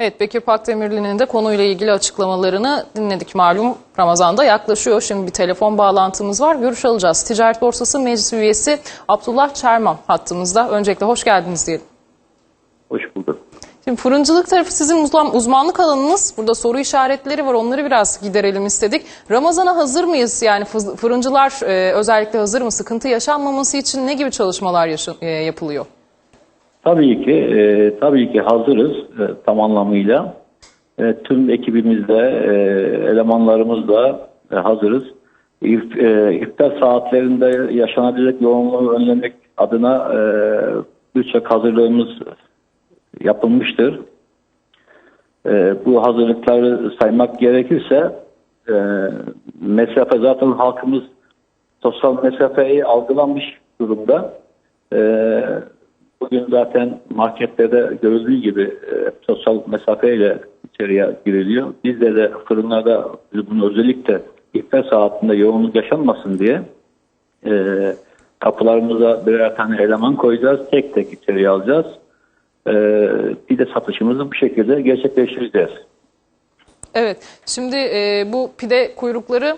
Evet Bekir Pakdemirli'nin de konuyla ilgili açıklamalarını dinledik malum Ramazan'da yaklaşıyor. Şimdi bir telefon bağlantımız var. Görüş alacağız. Ticaret Borsası Meclis Üyesi Abdullah Çerman hattımızda. Öncelikle hoş geldiniz diyelim. Hoş bulduk. Şimdi fırıncılık tarafı sizin uzman, uzmanlık alanınız. Burada soru işaretleri var. Onları biraz giderelim istedik. Ramazan'a hazır mıyız? Yani fı- fırıncılar e, özellikle hazır mı? Sıkıntı yaşanmaması için ne gibi çalışmalar e, yapılıyor? Tabii ki e, tabii ki hazırız e, tam anlamıyla. E, tüm ekibimizle, e, elemanlarımızla e, hazırız. İf, e, iftar saatlerinde yaşanabilecek yoğunluğu önlemek adına e, birçok hazırlığımız yapılmıştır. E, bu hazırlıkları saymak gerekirse e, mesafe zaten halkımız sosyal mesafeyi algılanmış durumda. E, bugün zaten marketlerde görüldüğü gibi e, sosyal mesafeyle içeriye giriliyor. Bizde de fırınlarda bunu özellikle iftar saatinde yoğunluk yaşanmasın diye e, kapılarımıza birer tane eleman koyacağız. Tek tek içeriye alacağız. E, bir de satışımızı bu şekilde gerçekleştireceğiz. Evet, şimdi e, bu pide kuyrukları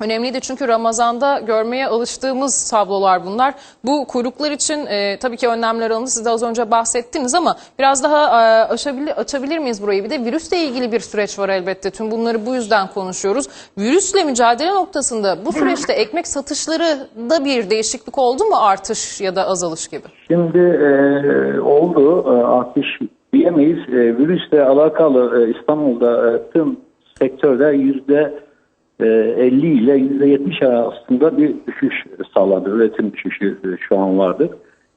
önemliydi çünkü Ramazan'da görmeye alıştığımız tablolar bunlar. Bu kuyruklar için e, tabii ki önlemler alındı. Siz de az önce bahsettiniz ama biraz daha e, aşabilir, açabilir miyiz burayı? Bir de virüsle ilgili bir süreç var elbette. Tüm bunları bu yüzden konuşuyoruz. Virüsle mücadele noktasında bu süreçte ekmek satışları da bir değişiklik oldu mu artış ya da azalış gibi? Şimdi e, oldu e, artış diyemeyiz. E, virüsle alakalı e, İstanbul'da e, tüm sektörde yüzde 50 ile yüzde 70 arasında bir düşüş sağladı. Üretim düşüşü e, şu an vardır.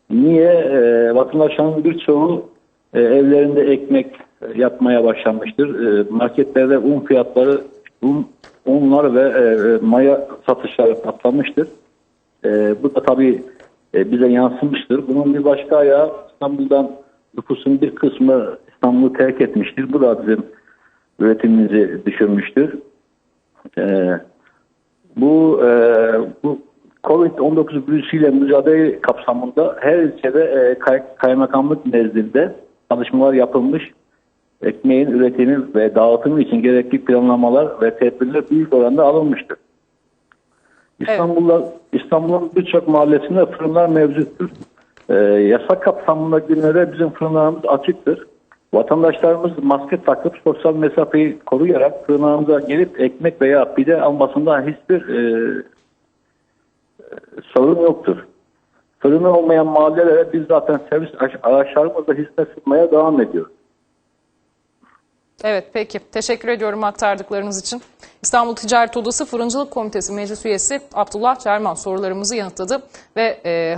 Niye? E, vatandaşların birçoğu e, evlerinde ekmek e, yapmaya başlamıştır. E, marketlerde un fiyatları, un, unlar ve maya satışları patlamıştır. Bu da tabii bize yansımıştır. Bunun bir başka ayağı İstanbul'dan nüfusun bir kısmı İstanbul'u terk etmiştir. Bu da bizim üretimimizi düşürmüştür. E, bu e, bu Covid-19 virüsüyle mücadele kapsamında her ilçede e, kay- kaymakamlık nezdinde çalışmalar yapılmış. Ekmeğin üretimi ve dağıtımı için gerekli planlamalar ve tedbirler büyük oranda alınmıştır. İstanbul'da İstanbul'un birçok mahallesinde fırınlar mevcuttur. Ee, yasak kapsamında günlere bizim fırınlarımız açıktır. Vatandaşlarımız maske takıp sosyal mesafeyi koruyarak fırınlarımıza gelip ekmek veya pide almasında hiçbir e, e, sorun yoktur. Fırını olmayan mahallelere biz zaten servis araçlarımızla hizmet sunmaya devam ediyoruz. Evet peki. Teşekkür ediyorum aktardıklarınız için. İstanbul Ticaret Odası Fırıncılık Komitesi Meclis Üyesi Abdullah Çerman sorularımızı yanıtladı ve e,